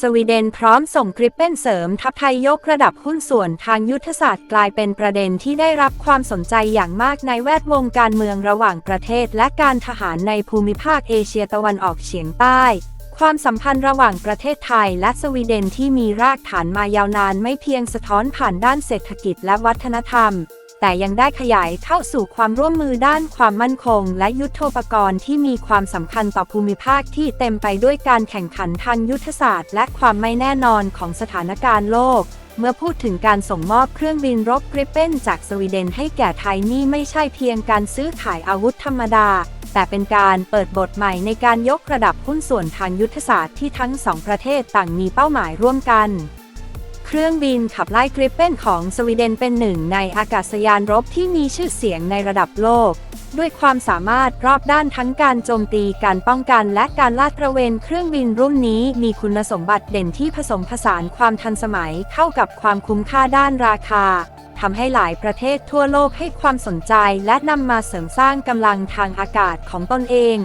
สวีเดนพร้อมส่งกริปเป็นเสริมทัพไทยยกระดับหุ้นส่วนทางยุทธศาสตร์กลายเป็นประเด็นที่ได้รับความสนใจอย่างมากในแวดวงการเมืองระหว่างประเทศ และการทหารในภูมิภาคเอเชียตะวันออกเฉียงใต้ ความสัมพันธ์ระหว่างประเทศไทยและสวีเดนที่มีรากฐานมายาวนานไม่เพียงสะท้อนผ่านด้านเศรษฐกิจและวัฒนธรรม แต่ยังได้ขยายเข้าสู่ความร่วมมือด้านความมั่นคง และยุทโธปกรณ์ที่มีความสำคัญต่อภูมิภาคที่เต็มไปด้วยการแข่งขันทางยุทธศาสตร์ และความไม่แน่นอนของสถานการณ์โลก เมื่อพูดถึงการส่งมอบเครื่องบินรบกริปเปนจากสวีเดนให้แก่ไทยนี่ไม่ใช่เพียงการซื้อขายอาวุธธรรมดา แต่เป็นการเปิดบทใหม่ในการยกระดับหุ้นส่วนทางยุทธศาสตร์ที่ทั้งสองประเทศต่างมีเป้าหมายร่วมกัน เครื่องบินขับไล่กริปเปนของสวีเดนเป็นหนึ่งในอากาศยานรบที่มีชื่อเสียงในระดับโลก ด้วยความสามารถรอบด้านทั้งการโจมตีการป้องกันและการลาดตระเวนเครื่องบินรุ่นนี้มีคุณสมบัติเด่นที่ผสมผสานความทันสมัยเข้ากับความคุ้มค่าด้านราคา ทำให้หลายประเทศทั่วโลกให้ความสนใจและนำมาเสริมสร้างกำลังทางอากาศของตนเอง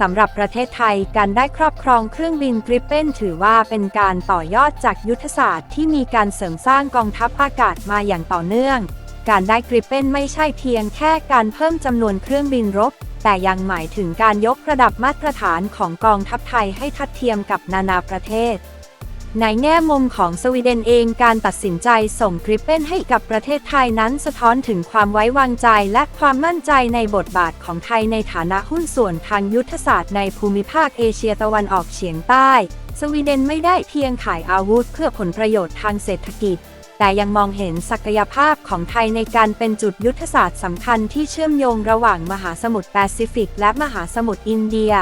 สำหรับประเทศไทยการได้ครอบครองเครื่องบินกริปเปนถือว่าเป็นการต่อยอดจากยุทธศาสตร์ที่มีการเสริมสร้างกองทัพอากาศมาอย่างต่อเนื่อง การได้กริปเปนไม่ใช่เพียงแค่การเพิ่มจำนวนเครื่องบินรบ แต่ยังหมายถึงการยกระดับมาตรฐานของกองทัพไทยให้ทัดเทียมกับนานาประเทศ ในแง่มุมของสวีเดนเองการตัดสินใจส่งกริปเปนให้กับประเทศไทยนั้นสะท้อนถึงความไว้วางใจและความมั่นใจในบทบาทของไทยในฐานะหุ้นส่วนทางยุทธศาสตร์ในภูมิภาคเอเชียตะวันออกเฉียงใต้ สวีเดนไม่ได้เพียงขายอาวุธเพื่อผลประโยชน์ทางเศรษฐกิจ แต่ยังมองเห็นศักยภาพของไทยในการเป็นจุดยุทธศาสตร์สำคัญที่เชื่อมโยงระหว่างมหาสมุทรแปซิฟิก และมหาสมุทรอินเดีย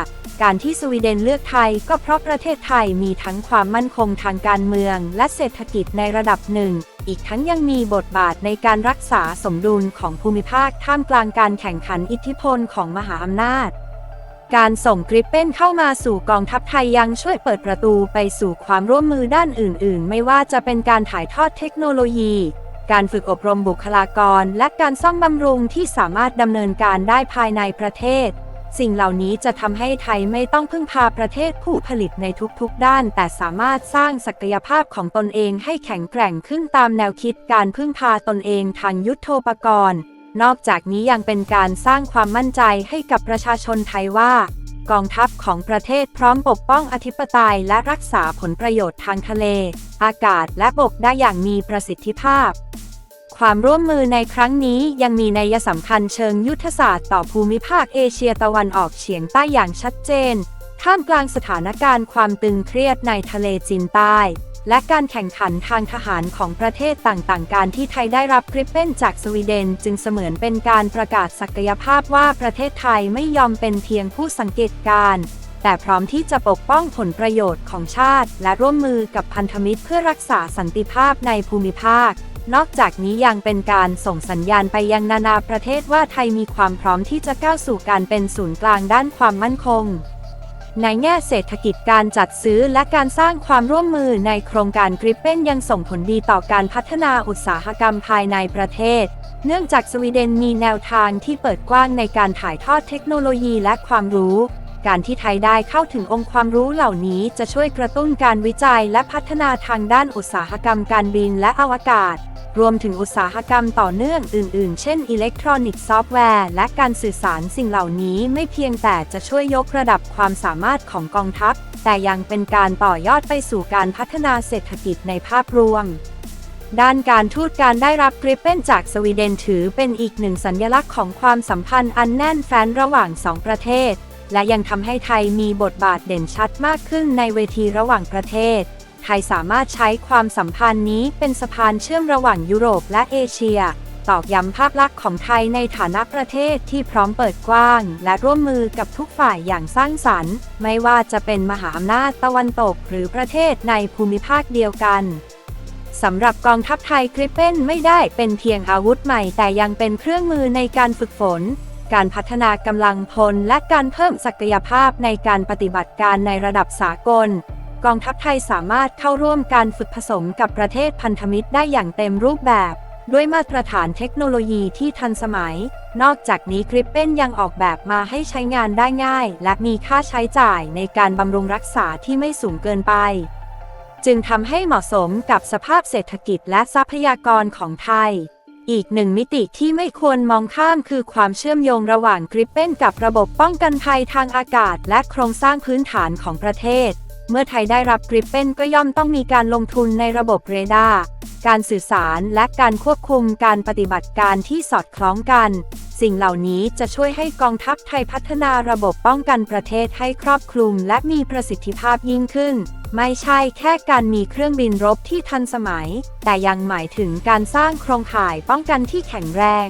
การที่สวีเดนเลือกไทยก็เพราะประเทศไทยมีทั้งความมั่นคงทางการเมือง และเศรษฐกิจในระดับหนึ่ง อีกทั้งยังมีบทบาทในการรักษาสมดุลของภูมิภาคท่ามกลางการแข่งขันอิทธิพลของมหาอำนาจ การส่งกริปเปนเข้ามาสู่กองทัพไทยยังช่วยเปิดประตูไปสู่ความร่วมมือด้านอื่น ๆ ไม่ว่าจะเป็นการถ่ายทอดเทคโนโลยี การฝึกอบรมบุคลากร และการซ่อมบำรุงที่สามารถดำเนินการได้ภายในประเทศ สิ่งเหล่านี้จะทำให้ไทยไม่ต้องพึ่งพาประเทศผู้ผลิตในทุก ๆ ด้าน แต่สามารถสร้างศักยภาพของตนเองให้แข็งแกร่งขึ้นตามแนวคิดการพึ่งพาตนเองทางยุทโธปกรณ์ นอกจากนี้ยังเป็นการสร้างความมั่นใจให้กับประชาชนไทยว่า กองทัพของประเทศพร้อมปกป้องอธิปไตยและรักษาผลประโยชน์ทางทะเล อากาศและบกได้อย่างมีประสิทธิภาพ ความร่วมมือในครั้งนี้ยังมีนัยสำคัญเชิงยุทธศาสตร์ต่อภูมิภาคเอเชียตะวันออกเฉียงใต้อย่างชัดเจน ท่ามกลางสถานการณ์ความตึงเครียดในทะเลจีนใต้ และการแข่งขันทางทหารของประเทศต่างๆ การที่ไทยได้รับกริปเปนจากสวีเดน จึงเสมือนเป็นการประกาศศักยภาพว่าประเทศไทยไม่ยอมเป็นเพียงผู้สังเกตการณ์แต่พร้อมที่จะปกป้องผลประโยชน์ของชาติ และร่วมมือกับพันธมิตรเพื่อรักษาสันติภาพในภูมิภาค นอกจากนี้ยังเป็นการส่งสัญญาณไปยังนานาประเทศว่าไทยมีความพร้อมที่จะก้าวสู่การเป็นศูนย์กลางด้านความมั่นคง ในแง่เศรษฐกิจการจัดซื้อและการสร้างความร่วมมือในโครงการกริปเป้นยังส่งผลดีต่อการพัฒนาอุตสาหกรรมภายในประเทศ เนื่องจากสวีเดนมีแนวทางที่เปิดกว้างในการถ่ายทอดเทคโนโลยีและความรู้ การที่ไทยได้เข้าถึงองค์ความรู้เหล่านี้จะช่วยกระตุ้นการวิจัยและพัฒนาทางด้านอุตสาหกรรมการบินและอวกาศ รวมถึงอุตสาหกรรมต่อเนื่องอื่น ๆ เช่นอิเล็กทรอนิกส์ซอฟต์แวร์ และการสื่อสารสิ่งเหล่านี้ไม่เพียงแต่จะช่วยยกระดับความสามารถของกองทัพ แต่ยังเป็นการต่อยอดไปสู่การพัฒนาเศรษฐกิจในภาพรวมด้านการทูตการได้รับกริปเป้นจากสวีเดนถือเป็นอีกหนึ่งสัญลักษณ์ของความสัมพันธ์อันแน่นแฟ้นระหว่างสองประเทศ และยังทำให้ไทยมีบทบาทเด่นชัดมากขึ้นในเวทีระหว่างประเทศ ไทยสามารถใช้ความสัมพันธ์นี้เป็นสะพานเชื่อมระหว่างยุโรปและเอเชีย ตอกย้ำภาพลักษณ์ของไทยในฐานะประเทศที่พร้อมเปิดกว้าง และร่วมมือกับทุกฝ่ายอย่างสร้างสรรค์ ไม่ว่าจะเป็นมหาอำนาจตะวันตกหรือประเทศในภูมิภาคเดียวกันสำหรับกองทัพไทยกริปเป้นไม่ได้เป็นเพียงอาวุธใหม่แต่ยังเป็นเครื่องมือในการฝึกฝน การพัฒนากำลังพลและการเพิ่มศักยภาพในการปฏิบัติการในระดับสากล กองทัพไทยสามารถเข้าร่วมการฝึกผสมกับประเทศพันธมิตรได้อย่างเต็มรูปแบบ ด้วยมาตรฐานเทคโนโลยีที่ทันสมัย นอกจากนี้กริปเป้นยังออกแบบมาให้ใช้งานได้ง่าย และมีค่าใช้จ่ายในการบำรุงรักษาที่ไม่สูงเกินไป จึงทำให้เหมาะสมกับสภาพเศรษฐกิจและทรัพยากรของไทยอีกหนึ่งมิติที่ไม่ควรมองข้ามคือความเชื่อมโยงระหว่างกริปเป้นกับระบบป้องกันภัยทางอากาศ และโครงสร้างพื้นฐานของประเทศ เมื่อไทยได้รับกริปเป้นก็ย่อมต้องมีการลงทุนในระบบเรดาร์การสื่อสารและการควบคุมการปฏิบัติการที่สอดคล้องกัน สิ่งเหล่านี้จะช่วยให้กองทัพไทยพัฒนาระบบป้องกันประเทศให้ครอบคลุม และมีประสิทธิภาพยิ่งขึ้น ไม่ใช่แค่การมีเครื่องบินรบที่ทันสมัย แต่ยังหมายถึงการสร้างโครงข่ายป้องกันที่แข็งแรง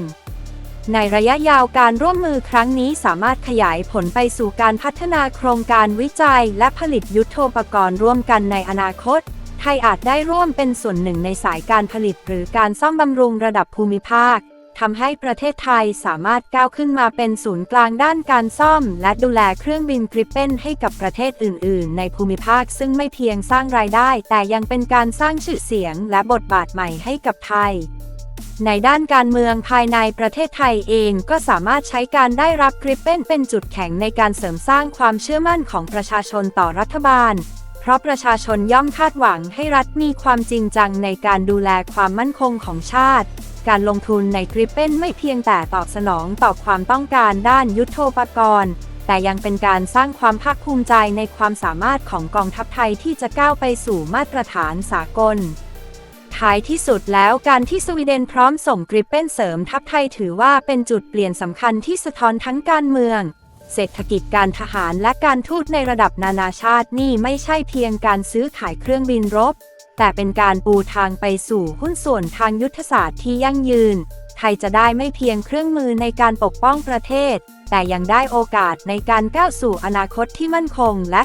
ในระยะยาวการร่วมมือครั้งนี้สามารถขยายผลไปสู่การพัฒนาโครงการวิจัย และผลิตยุทโธปกรณ์ร่วมกันในอนาคต ไทยอาจได้ร่วมเป็นส่วนหนึ่งในสายการผลิต หรือการซ่อมบำรุงระดับภูมิภาคทำให้ประเทศไทยสามารถก้าวขึ้นมาเป็นศูนย์กลางด้านการซ่อม และดูแลเครื่องบินกริปเปนให้กับประเทศอื่น ๆ ในภูมิภาคซึ่งไม่เพียงสร้างรายได้ แต่ยังเป็นการสร้างชื่อเสียงและบทบาทใหม่ให้กับไทย ในด้านการเมืองภายในประเทศไทยเองก็สามารถใช้การได้รับกริปเป้นเป็นจุดแข็งในการเสริมสร้างความเชื่อมั่นของประชาชนต่อรัฐบาล เพราะประชาชนย่อมคาดหวังให้รัฐมีความจริงจังในการดูแลความมั่นคงของชาติ การลงทุนในกริปเป้นไม่เพียงแต่ตอบสนองต่อความต้องการด้านยุทโธปกรณ์แต่ยังเป็นการสร้างความภาคภูมิใจในความสามารถของกองทัพไทยที่จะก้าวไปสู่มาตรฐานสากล ท้ายที่สุดแล้วการที่สวีเดนพร้อมส่งกริปเป้นเสริมทัพไทยถือว่าเป็นจุดเปลี่ยนสำคัญที่สะท้อนทั้งการเมือง เศรษฐกิจการทหารและการทูตในระดับนานาชาตินี่ไม่ใช่เพียงการซื้อขายเครื่องบินรบ แต่เป็นการปูทางไปสู่หุ้นส่วนทางยุทธศาสตร์ที่ยั่งยืน ไทยจะได้ไม่เพียงเครื่องมือในการปกป้องประเทศ แต่ยังได้โอกาสในการก้าวสู่อนาคตที่มั่นคงและ